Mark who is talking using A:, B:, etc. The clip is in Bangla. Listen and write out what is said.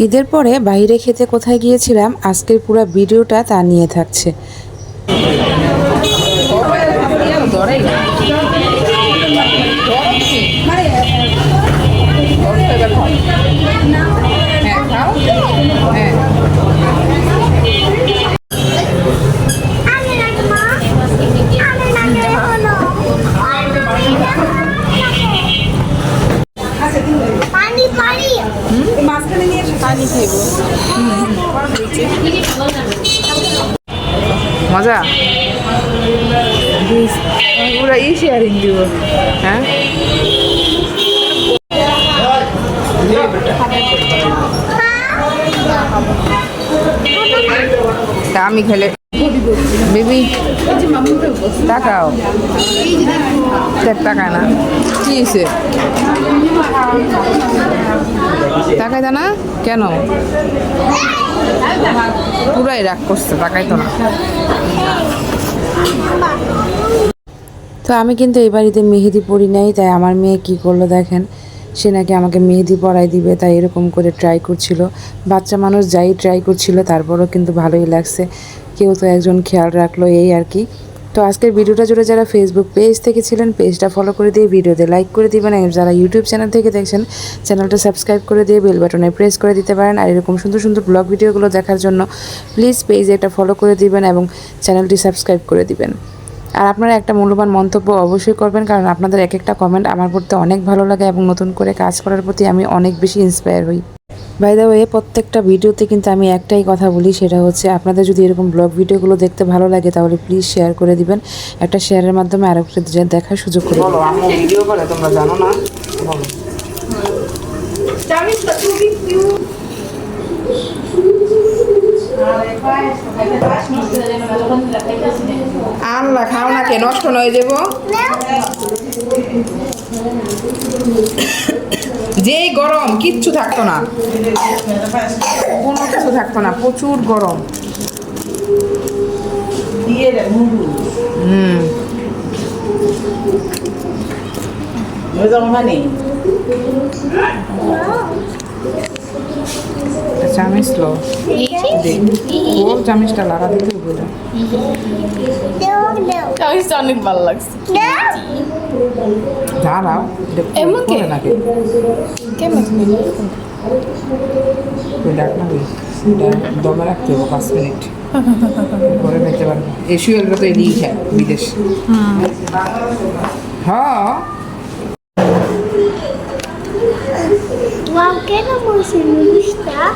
A: ঈদের পরে বাইরে খেতে কোথায় গিয়েছিলাম আজকের পুরো ভিডিওটা তা নিয়ে থাকছে।
B: আমি নাকি হলো পানি পানি
C: মজা? পুরো ই শেয়ারিং দিব। হ্যাঁ? আমি খেলে বেবি টাকাও দেখ। টাকা না। কি হয়েছে টাকাই না? কেন? পুরাই রাগ করছে টাকাই তো না।
A: তো আমি কিন্তু এই বাড়িতে মেহেদি পরি নাই, তাই আমার মেয়ে কি করল দেখেন? সে নাকি আমাকে মেহেদি পরাই দিবে, তাই এরকম করে ট্রাই করছিল। বাচ্চা মানুষ যাই ট্রাই করছিল, তারপরও কিন্তু ভালোই লাগছে। কেউ তো একজন খেয়াল রাখল এই আর কি। তো আজকের ভিডিওটা জুড়ে যারা ফেসবুক পেজ থেকে ছিলেন পেজটা ফলো করে দিয়ে ভিডিওতে লাইক করে দিবেন আর যারা ইউটিউব চ্যানেল থেকে দেখছেন চ্যানেলটা সাবস্ক্রাইব করে দিয়ে বেল বাটনে প্রেস করে দিতে পারেন। আর এরকম সুন্দর সুন্দর ব্লগ ভিডিওগুলো দেখার জন্য প্লিজ পেজে একটা ফলো করে দিবেন এবং চ্যানেলটি সাবস্ক্রাইব করে দিবেন। আর আপনারা একটা মূল্যবান মন্তব্য অবশ্যই করবেন, কারণ আপনাদের এক একটা কমেন্ট আমার পড়তে অনেক ভালো লাগে এবং নতুন করে কাজ করার প্রতি আমি অনেক বেশি ইন্সপায়ার হই। বাই দ্য ওয়ে প্রত্যেকটা ভিডিওতে কিন্তু আমি একটাই কথা বলি সেটা হচ্ছে আপনাদের যদি এরকম ব্লগ ভিডিওগুলো দেখতে ভালো লাগে তাহলে প্লিজ শেয়ার করে দিবেন। একটা শেয়ারের মাধ্যমে আরও দেখার সুযোগ করে দিবেন।
C: বলো আম্মু ভিডিও করে তোমরা জানো না? বলো। আল্লাহ খাও না কে নষ্ট নয় যাব যেই গরম কিচ্ছু থাকতো না। কোনো কিছু থাকতো না প্রচুর গরম। হুম। চামিচ লো। ওর চামিচটা লাগা দিতে বলে
D: অনেক ভালো লাগছে।
C: দাঁড়াও
D: এমনকি?
C: নাকি?
D: কেমন
C: ডাক না দমে রাখতে হবে পাঁচ মিনিট। পরে খেতে পারব। এসিওলটা তো এদিকেই খায় বিদেশ। হ্যাঁ।
B: Wow, kaya naman sinulis na.